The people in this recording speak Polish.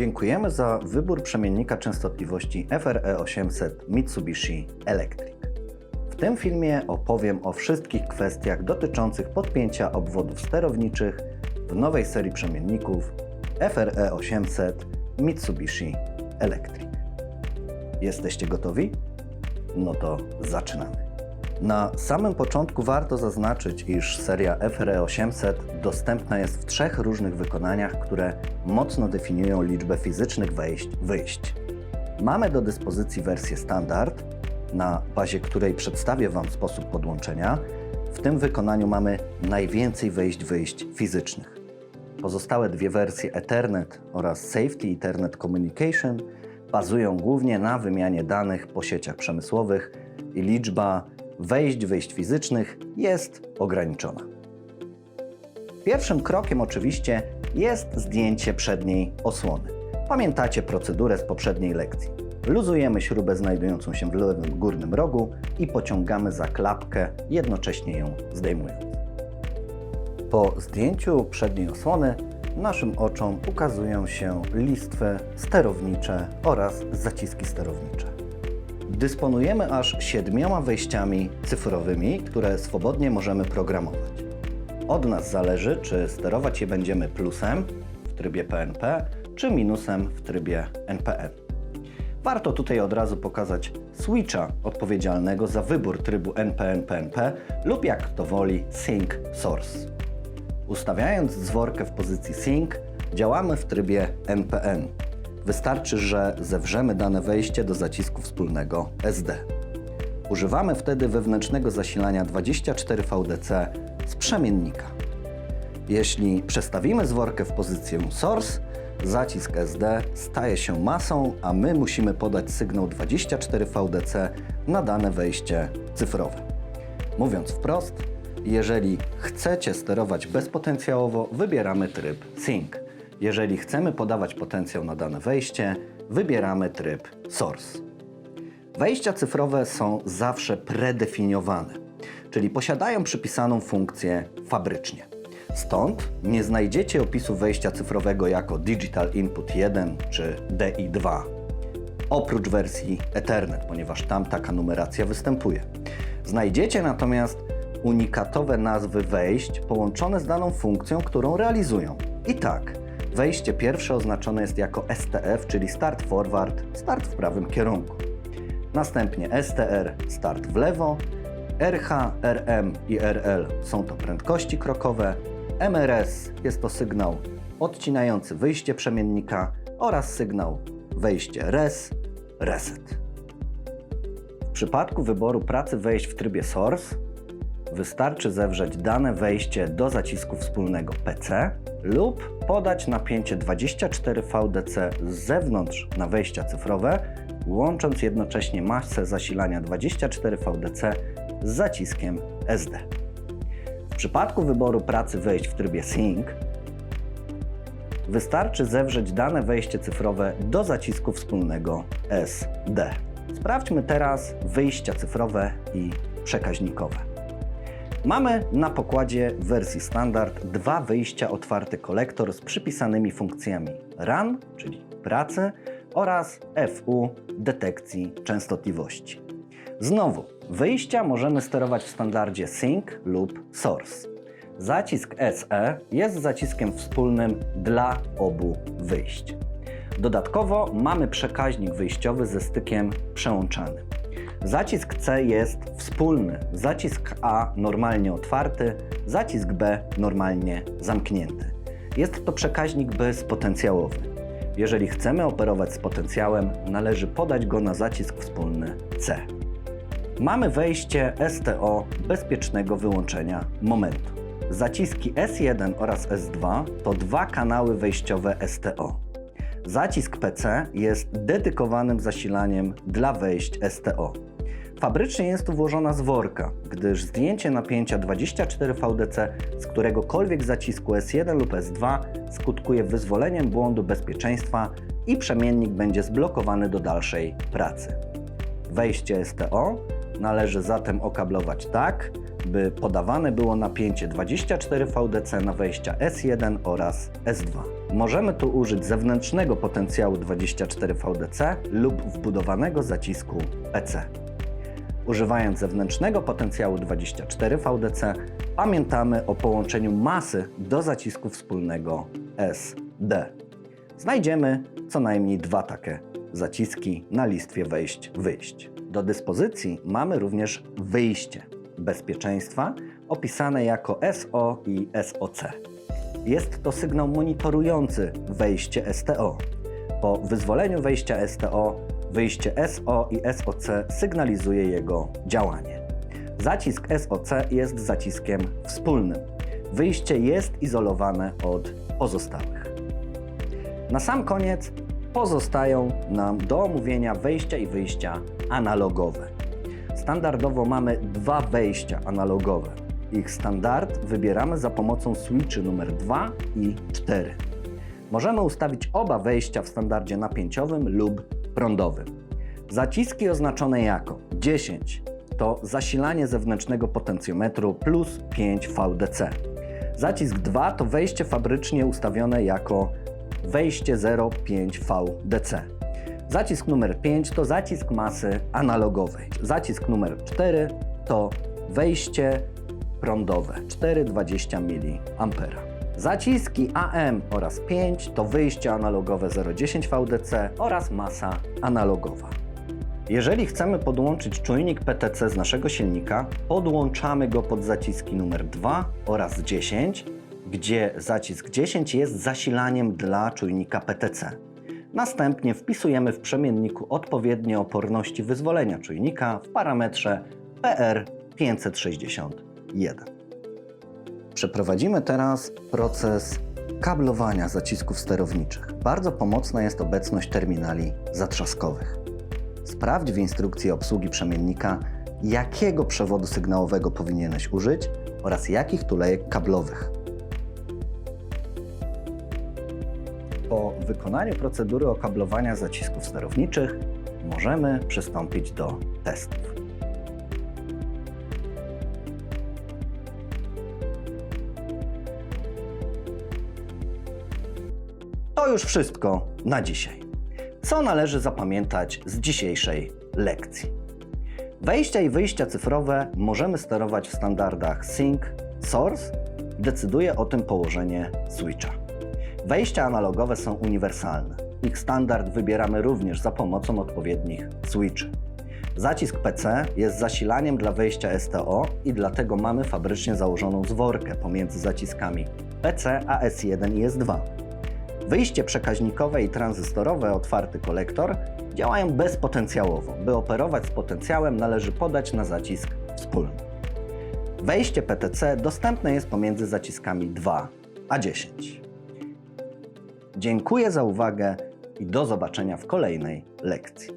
Dziękujemy za wybór przemiennika częstotliwości FRE800 Mitsubishi Electric. W tym filmie opowiem o wszystkich kwestiach dotyczących podpięcia obwodów sterowniczych w nowej serii przemienników FRE800 Mitsubishi Electric. Jesteście gotowi? No to zaczynamy. Na samym początku warto zaznaczyć, iż seria FRE800 dostępna jest w trzech różnych wykonaniach, które mocno definiują liczbę fizycznych wejść, wyjść. Mamy do dyspozycji wersję standard, na bazie której przedstawię Wam sposób podłączenia. W tym wykonaniu mamy najwięcej wejść-wyjść fizycznych. Pozostałe dwie wersje Ethernet oraz Safety Ethernet Communication bazują głównie na wymianie danych po sieciach przemysłowych i liczba wejść, wyjść fizycznych jest ograniczona. Pierwszym krokiem oczywiście jest zdjęcie przedniej osłony. Pamiętacie procedurę z poprzedniej lekcji. Luzujemy śrubę znajdującą się w lewym górnym rogu i pociągamy za klapkę, jednocześnie ją zdejmując. Po zdjęciu przedniej osłony naszym oczom ukazują się listwy sterownicze oraz zaciski sterownicze. Dysponujemy aż siedmioma wejściami cyfrowymi, które swobodnie możemy programować. Od nas zależy, czy sterować je będziemy plusem w trybie PNP, czy minusem w trybie NPN. Warto tutaj od razu pokazać switcha odpowiedzialnego za wybór trybu NPN-PNP lub jak kto woli Sync Source. Ustawiając dzworkę w pozycji Sync, działamy w trybie NPN. Wystarczy, że zewrzemy dane wejście do zacisku wspólnego SD. Używamy wtedy wewnętrznego zasilania 24 VDC z przemiennika. Jeśli przestawimy zworkę w pozycję Source, zacisk SD staje się masą, a my musimy podać sygnał 24 VDC na dane wejście cyfrowe. Mówiąc wprost, jeżeli chcecie sterować bezpotencjałowo, wybieramy tryb Sync. Jeżeli chcemy podawać potencjał na dane wejście, wybieramy tryb Source. Wejścia cyfrowe są zawsze predefiniowane, czyli posiadają przypisaną funkcję fabrycznie. Stąd nie znajdziecie opisu wejścia cyfrowego jako Digital Input 1 czy DI2, oprócz wersji Ethernet, ponieważ tam taka numeracja występuje. Znajdziecie natomiast unikatowe nazwy wejść połączone z daną funkcją, którą realizują. I tak, wejście pierwsze oznaczone jest jako STF, czyli Start Forward, start w prawym kierunku. Następnie STR, start w lewo, RH, RM i RL są to prędkości krokowe, MRS jest to sygnał odcinający wyjście przemiennika oraz sygnał wejście RES, reset. W przypadku wyboru pracy wejść w trybie Source wystarczy zewrzeć dane wejście do zacisku wspólnego PC lub podać napięcie 24 VDC z zewnątrz na wejścia cyfrowe, łącząc jednocześnie masę zasilania 24 VDC z zaciskiem SD. W przypadku wyboru pracy wejść w trybie Sync wystarczy zewrzeć dane wejście cyfrowe do zacisku wspólnego SD. Sprawdźmy teraz wyjścia cyfrowe i przekaźnikowe. Mamy na pokładzie w wersji standard dwa wyjścia otwarty kolektor z przypisanymi funkcjami RAN, czyli pracy, oraz FU detekcji częstotliwości. Znowu, wyjścia możemy sterować w standardzie Sync lub Source. Zacisk SE jest zaciskiem wspólnym dla obu wyjść. Dodatkowo mamy przekaźnik wyjściowy ze stykiem przełączanym. Zacisk C jest wspólny, zacisk A normalnie otwarty, zacisk B normalnie zamknięty. Jest to przekaźnik bezpotencjałowy. Jeżeli chcemy operować z potencjałem, należy podać go na zacisk wspólny C. Mamy wejście STO bezpiecznego wyłączenia momentu. Zaciski S1 oraz S2 to dwa kanały wejściowe STO. Zacisk PC jest dedykowanym zasilaniem dla wejść STO. Fabrycznie jest tu włożona zworka, gdyż zdjęcie napięcia 24 VDC z któregokolwiek zacisku S1 lub S2 skutkuje wyzwoleniem błądu bezpieczeństwa i przemiennik będzie zblokowany do dalszej pracy. Wejście STO należy zatem okablować tak, by podawane było napięcie 24 VDC na wejścia S1 oraz S2. Możemy tu użyć zewnętrznego potencjału 24 VDC lub wbudowanego zacisku PC. Używając zewnętrznego potencjału 24 VDC, pamiętamy o połączeniu masy do zacisku wspólnego SD. Znajdziemy co najmniej dwa takie zaciski na listwie wejść-wyjść. Do dyspozycji mamy również wyjście bezpieczeństwa opisane jako SO i SOC. Jest to sygnał monitorujący wejście STO. Po wyzwoleniu wejścia STO, wyjście SO i SOC sygnalizuje jego działanie. Zacisk SOC jest zaciskiem wspólnym. Wyjście jest izolowane od pozostałych. Na sam koniec pozostają nam do omówienia wejścia i wyjścia analogowe. Standardowo mamy dwa wejścia analogowe. Ich standard wybieramy za pomocą switchy numer 2 i 4. Możemy ustawić oba wejścia w standardzie napięciowym lub Zaciski oznaczone jako 10 to zasilanie zewnętrznego potencjometru plus 5 VDC. Zacisk 2 to wejście fabrycznie ustawione jako wejście 0,5 VDC. Zacisk numer 5 to zacisk masy analogowej. Zacisk numer 4 to wejście prądowe 4,20 mA. Zaciski AM oraz 5 to wyjście analogowe 0,10 VDC oraz masa analogowa. Jeżeli chcemy podłączyć czujnik PTC z naszego silnika, podłączamy go pod zaciski numer 2 oraz 10, gdzie zacisk 10 jest zasilaniem dla czujnika PTC. Następnie wpisujemy w przemienniku odpowiednie oporności wyzwolenia czujnika w parametrze PR561. Przeprowadzimy teraz proces kablowania zacisków sterowniczych. Bardzo pomocna jest obecność terminali zatrzaskowych. Sprawdź w instrukcji obsługi przemiennika, jakiego przewodu sygnałowego powinieneś użyć oraz jakich tulejek kablowych. Po wykonaniu procedury okablowania zacisków sterowniczych możemy przystąpić do testów. To już wszystko na dzisiaj. Co należy zapamiętać z dzisiejszej lekcji? Wejścia i wyjścia cyfrowe możemy sterować w standardach Sync, Source. Decyduje o tym położenie switcha. Wejścia analogowe są uniwersalne. Ich standard wybieramy również za pomocą odpowiednich switchy. Zacisk PC jest zasilaniem dla wejścia STO i dlatego mamy fabrycznie założoną zworkę pomiędzy zaciskami PC a S1 i S2. Wyjście przekaźnikowe i tranzystorowe otwarty kolektor działają bezpotencjałowo. By operować z potencjałem należy podać na zacisk wspólny. Wejście PTC dostępne jest pomiędzy zaciskami 2 a 10. Dziękuję za uwagę i do zobaczenia w kolejnej lekcji.